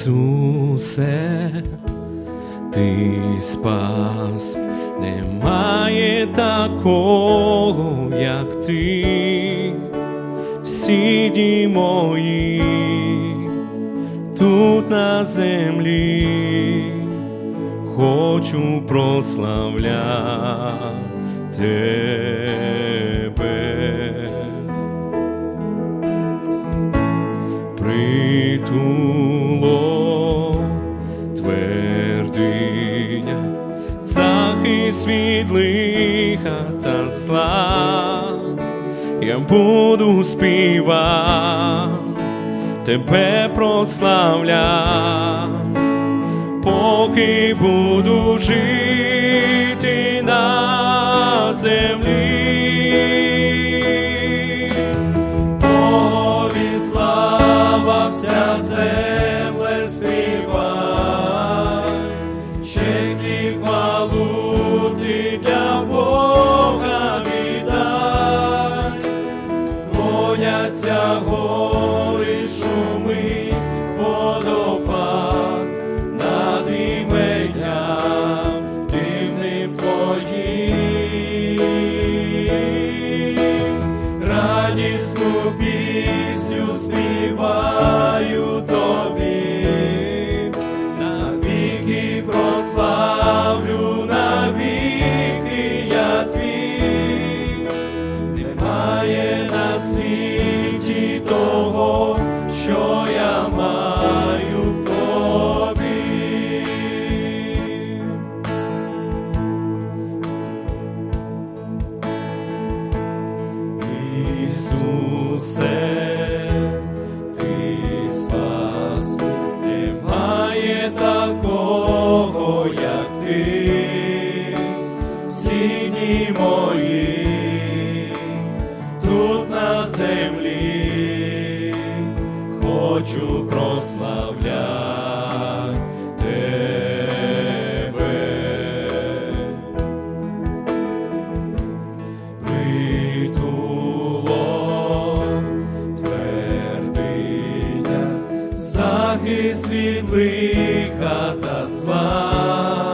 Ісусе, Ти спас, немає такого, як ти, всі дні мої тут на землі, хочу прославляти тебе. Захист від лиха та зла, я буду співати, тебе прославля, поки буду жити на землі. Вся земле співай, честь і хвалу ти для Бога віддай, клоняться гори шуми, водопад всі мої тут на землі, хочу прославляти тебе. притуло твердиня, захист від лиха та я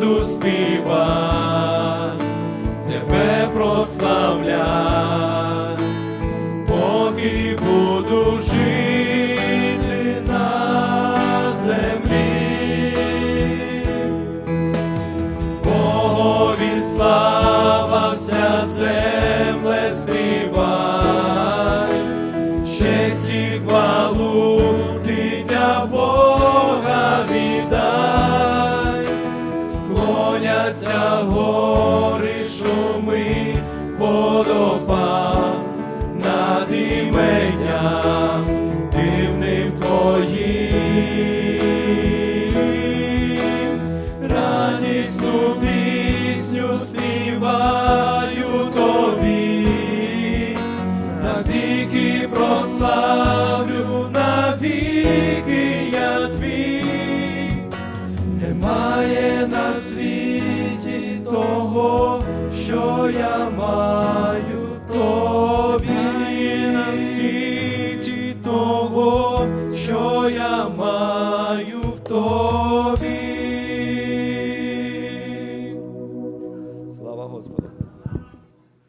буду співати, тебе прославлять, поки буду жити на землі. Богові слава радісну пісню співаю тобі, навіки прославлю, навіки я твій, немає на світі того, що я маю маю